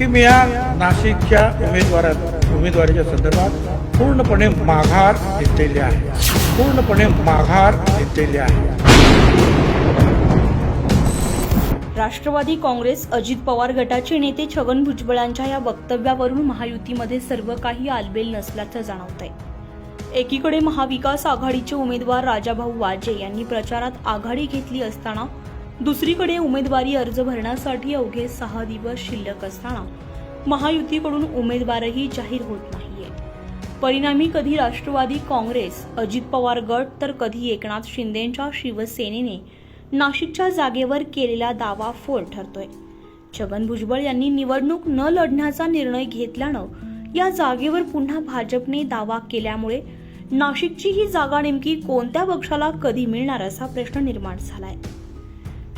की मी या नाशिकच्या उमेदवारा उमेदवारीच्या संदर्भात पूर्णपणे माघार घेतलेली आहे. पूर्णपणे माघार घेतलेली आहे. राष्ट्रवादी काँग्रेस अजित पवार गटाचे नेते छगन भुजबळांच्या या वक्तव्यावरून महायुतीमध्ये सर्व काही आलबेल नसल्याचं जाणवत आहे एकीकडे महाविकास आघाडीचे उमेदवार राजाभाऊ वाजे यांनी प्रचारात आघाडी घेतली असताना दुसरीकडे उमेदवारी अर्ज भरण्यासाठी अवघे सहा दिवस शिल्लक असताना महायुतीकडून उमेदवारही जाहीर होत नाहीये. परिणामी कधी राष्ट्रवादी काँग्रेस अजित पवार गट तर कधी एकनाथ शिंदेच्या शिवसेनेने नाशिकच्या जागेवर केलेला दावा फोल ठरतोय. छगन भुजबळ यांनी निवडणूक न लढण्याचा निर्णय घेतल्यानं या जागेवर पुन्हा भाजपने दावा केल्यामुळे नाशिकची ही जागा नेमकी कोणत्या पक्षाला कधी मिळणार असा प्रश्न निर्माण झालाय.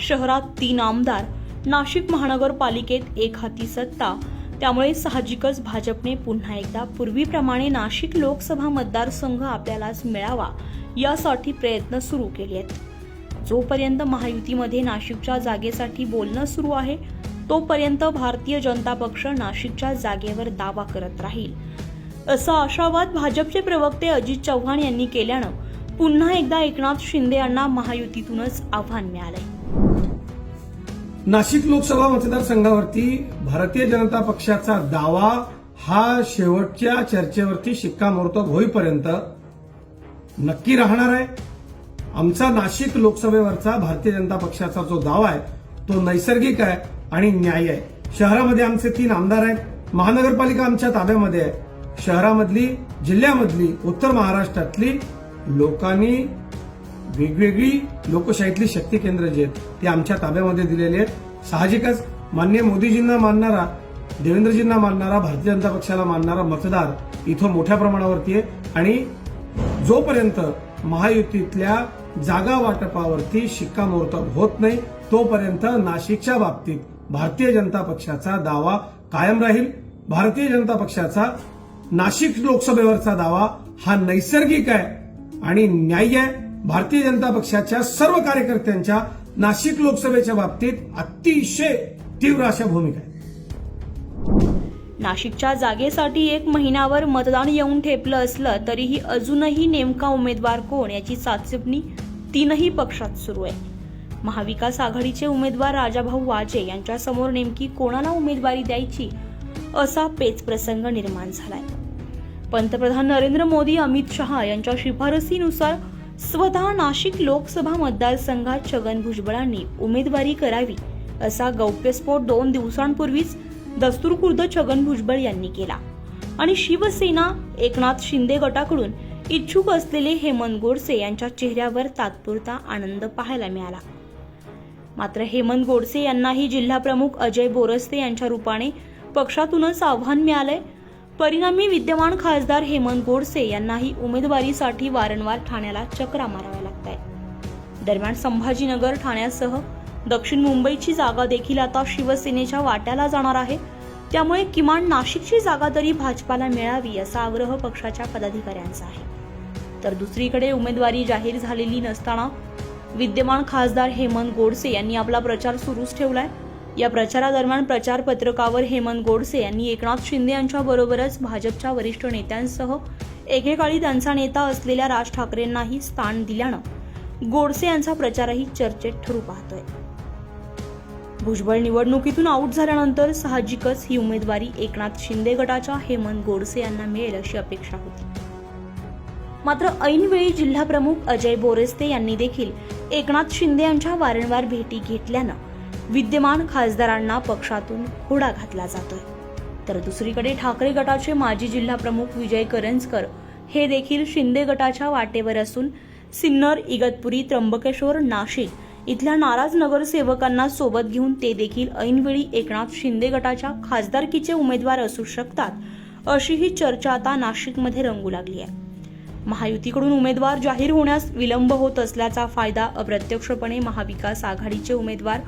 शहरात तीन आमदार नाशिक महानगरपालिकेत एक हाती सत्ता त्यामुळे साहजिकच भाजपने पुन्हा एकदा पूर्वीप्रमाणे नाशिक लोकसभा मतदारसंघ आपल्यालाच मिळावा यासाठी प्रयत्न सुरू केले आहेत जोपर्यंत महायुतीमध्ये नाशिकच्या जागेसाठी बोलणं सुरू आहे तोपर्यंत भारतीय जनता पक्ष नाशिकच्या जागेवर दावा करत राहील. असा आशावाद भाजपचे प्रवक्ते अजित चव्हाण यांनी केल्यानं पुन्हा एकदा एकनाथ शिंदे यांना महायुतीतूनच आव्हान मिळालंय. नाशिक लोकसभा मतदारसंघावरती भारतीय जनता पक्षाचा दावा हा शेवटच्या चर्चेवरती शिक्कामोर्तब होईपर्यंत नक्की राहणार आहे. आमचा नाशिक लोकसभेवरचा भारतीय जनता पक्षाचा जो दावा आहे तो नैसर्गिक आहे आणि न्याय आहे. शहरामध्ये आमचे तीन आमदार आहेत. महानगरपालिका आमच्या ताब्यामध्ये आहे. शहरामधली जिल्ह्यामधली उत्तर महाराष्ट्रातली लोकांनी वेगवेगळी लोकशाहीतली शक्ती केंद्र जी आहेत ती आमच्या ताब्यामध्ये दिलेली आहेत. साहजिकच मान्य मोदीजींना मानणारा देवेंद्रजींना मानणारा भारतीय जनता पक्षाला मानणारा मतदार इथं मोठ्या प्रमाणावरती आहे. आणि जोपर्यंत महायुतीतल्या जागा वाटपावरती शिक्कामोर्तब होत नाही तोपर्यंत नाशिकच्या बाबतीत भारतीय जनता पक्षाचा दावा कायम राहील. भारतीय जनता पक्षाचा नाशिक लोकसभेवरचा दावा हा नैसर्गिक आहे आणि न्याय्य आहे. भारतीय जनता पक्षाच्या सर्व कार्यकर्त्यांच्या नाशिक लोकसभेच्या बाबतीत अतिशय तीव्र अशा भूमिका आहे नाशिकच्या जागेसाठी एक महिन्यावर मतदान येऊन ठेपलं असलं तरीही अजूनही नेमका उमेदवार कोण याची चाचपणी तीनही पक्षात सुरू आहे. महाविकास आघाडीचे उमेदवार राजाभाऊ वाजे यांच्यासमोर नेमकी कोणाला उमेदवारी द्यायची असा पेच प्रसंग निर्माण झालाय. पंतप्रधान नरेंद्र मोदी अमित शहा यांच्या शिफारसीनुसार स्वतः नाशिक लोकसभा मतदारसंघात छगन भुजबळांनी उमेदवारी करावी असा गौप्यस्फोट दोन दिवसांपूर्वीच दस्तुरखुर्द छगन भुजबळ यांनी केला. आणि शिवसेना एकनाथ शिंदे गटाकडून इच्छुक असलेले हेमंत गोडसे यांच्या चेहऱ्यावर तात्पुरता आनंद पाहायला मिळाला. मात्र हेमंत गोडसे यांनाही जिल्हाप्रमुख अजय बोरस्ते यांच्या रूपाने पक्षातूनच आव्हान मिळालंय. परिणामी विद्यमान खासदार हेमंत गोडसे यांनाही उमेदवारीसाठी वारंवार ठाण्याला चक्रा माराव्या लागत आहेत दरम्यान संभाजीनगर ठाण्यासह दक्षिण मुंबईची जागा देखील आता शिवसेनेच्या वाट्याला जाणार आहे. त्यामुळे किमान नाशिकची जागा तरी भाजपाला मिळावी असा आग्रह पक्षाच्या पदाधिकाऱ्यांचा आहे. तर दुसरीकडे उमेदवारी जाहीर झालेली नसताना विद्यमान खासदार हेमंत गोडसे यांनी आपला प्रचार सुरूच ठेवलाय. या प्रचारादरम्यान प्रचार पत्रकावर हेमंत गोडसे यांनी एकनाथ शिंदे यांच्या बरोबरच भाजपच्या वरिष्ठ नेत्यांसह एकेकाळी त्यांचा नेता असलेल्या राज ठाकरेंनाही स्थान दिल्यानं गोडसे यांचा प्रचारही चर्चेत ठरू पाहतोय. भुजबळ निवडणुकीतून आऊट झाल्यानंतर साहजिकच ही उमेदवारी एकनाथ शिंदे गटाच्या हेमंत गोडसे यांना मिळेल अशी अपेक्षा होती. मात्र ऐनवेळी जिल्हाप्रमुख अजय बोरेस्ते यांनी देखील एकनाथ शिंदे यांच्या वारंवार भेटी घेतल्यानं विद्यमान खासदारांना पक्षातून होडा घातला जातोय. तर दुसरीकडे ठाकरे गटाचे माजी जिल्हाप्रमुख विजय करंजकर हे देखील शिंदे गटाच्या वाटेवर असून सिन्नर इगतपुरी त्र्यंबकेश्वर नाशिक इथल्या नाराज नगरसेवकांना सोबत घेऊन ते देखील ऐनवेळी एकनाथ शिंदे गटाच्या खासदारकीचे उमेदवार असू शकतात अशी ही चर्चा आता नाशिकमध्ये रंगू लागली आहे. महायुतीकडून उमेदवार जाहीर होण्यास विलंब होत असल्याचा फायदा अप्रत्यक्षपणे महाविकास आघाडीचे उमेदवार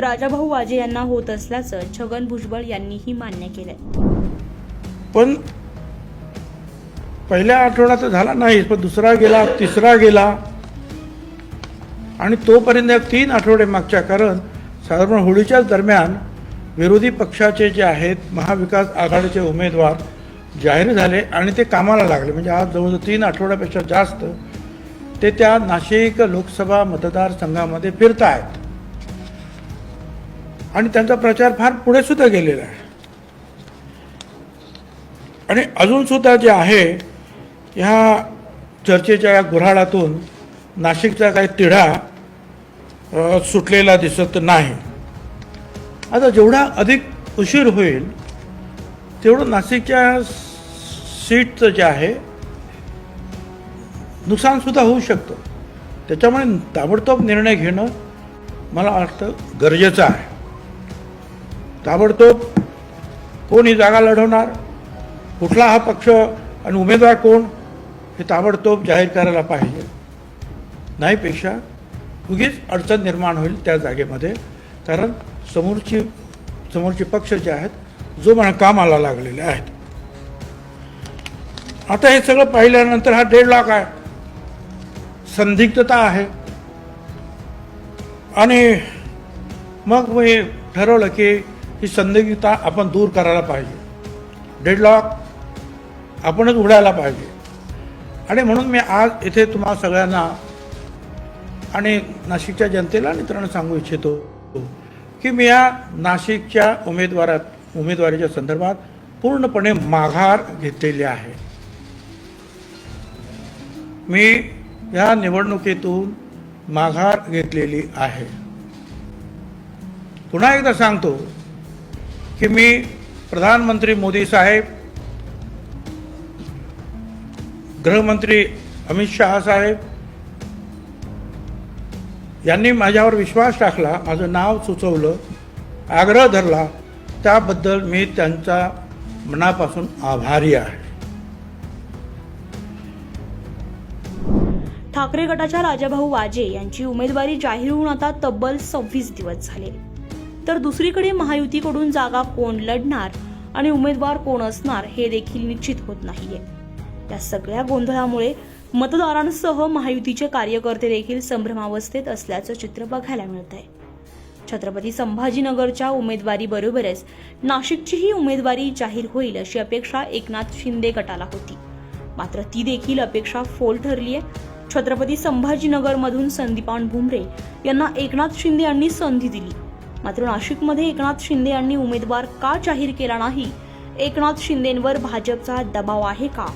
राजाभाऊ वाजे यांना होत असल्याचं छगन भुजबळ यांनीही मान्य केलंय. पण पहिल्या आठवड्यात तर झाला नाही पण दुसरा गेला तिसरा गेला. आणि तोपर्यंत तीन आठवडे मागच्या कारण साधारण होळीच्याच दरम्यान विरोधी पक्षाचे जे आहेत महाविकास आघाडीचे उमेदवार जाहीर झाले आणि ते कामाला लागले. म्हणजे आज जवळजवळ तीन आठवड्यापेक्षा जास्त ते त्या नाशिक लोकसभा मतदारसंघामध्ये फिरत आहेत आणि त्यांचा प्रचार फार पुढे सुद्धा गेलेला आहे. आणि अजून सुद्धा जे आहे ह्या चर्चेच्या या गुऱ्हाळातून नाशिकचा काही तिढा सुटलेला दिसत नाही. आता जेवढा अधिक उशीर होईल तेवढं नाशिकच्या सीटचं जे आहे नुकसानसुद्धा होऊ शकतं. त्याच्यामुळे ताबडतोब निर्णय घेणं मला वाटतं गरजेचं आहे. ताबडतोब कोण ही जागा लढवणार कुठला हा पक्ष आणि उमेदवार कोण हे ताबडतोब जाहीर करायला पाहिजे. नाहीपेक्षा उगीच अडचण निर्माण होईल त्या जागेमध्ये कारण समोरची समोरचे पक्ष जे आहेत जो म्हणा कामाला लागलेले आहेत. आता हे सगळं पाहिल्यानंतर हा डेड लॉक आहे. संदिग्धता आहे. आणि मग मी ठरवलं की ही संदिग्धता आपण दूर करायला पाहिजे. डेडलॉक आपणच उडायला पाहिजे. आणि म्हणून मी आज इथे तुम्हाला सगळ्यांना आणि नाशिकच्या जनतेला मित्रांनो सांगू इच्छितो की मी या नाशिकच्या उमेदवारात उमेदवारीच्या संदर्भात पूर्णपणे माघार घेतलेली आहे. मी या निवडणुकीतून माघार घेतलेली आहे. पुन्हा एकदा सांगतो की मी प्रधानमंत्री मोदी साहेब गृहमंत्री अमित शहा साहेब यांनी माझ्यावर विश्वास टाकला माझं नाव सुचवलं आग्रह धरला त्याबद्दल मी त्यांचा मनापासून आभारी आहे. ठाकरे गटाच्या राजाभाऊ वाजे यांची उमेदवारी जाहीर होऊन आता तब्बल सव्वीस दिवस झाले. तर दुसरीकडे महायुतीकडून जागा कोण लढणार आणि उमेदवार कोण असणार हे देखील निश्चित होत नाहीये. या सगळ्या गोंधळामुळे मतदारांसह महायुतीचे कार्यकर्ते देखील संभ्रमावस्थेत असल्याचं चित्र बघायला मिळत आहे छत्रपती संभाजीनगरच्या उमेदवारीबरोबरच नाशिकचीही उमेदवारी जाहीर होईल अशी अपेक्षा एकनाथ शिंदे गटाला होती. मात्र ती देखील अपेक्षा फोल ठरली आहे छत्रपती संभाजीनगरमधून संदीपान भुमरे यांना एकनाथ शिंदे यांनी संधी दिली. मात्र नाशिकमध्ये एकनाथ शिंदे यांनी उमेदवार का जाहीर केला नाही? एकनाथ शिंदेंवर भाजपचा दबाव आहे का?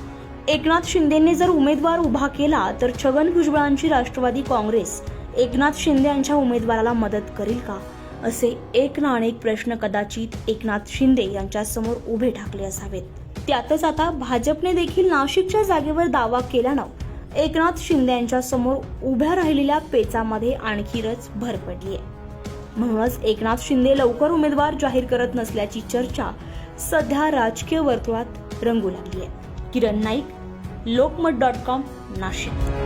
एकनाथ शिंदेंनी जर उमेदवार उभा केला तर छगन भुजबळांची राष्ट्रवादी काँग्रेस एकनाथ शिंदे यांच्या उमेदवाराला मदत करेल का? असे एक ना अनेक प्रश्न कदाचित एकनाथ शिंदे यांच्या समोर उभे ठाकले असावेत. त्यातच आता भाजपने देखील नाशिकच्या जागेवर दावा केल्यानं एकनाथ शिंदे यांच्या समोर उभ्या राहिलेल्या पेचामध्ये आणखीनच भर पडली आहे म्हणूनच एकनाथ शिंदे लवकर उमेदवार जाहीर करत नसल्याची चर्चा सध्या राजकीय वर्तुळात रंगू लागली आहे. Kiran Naik Lokmat dot com Nashik.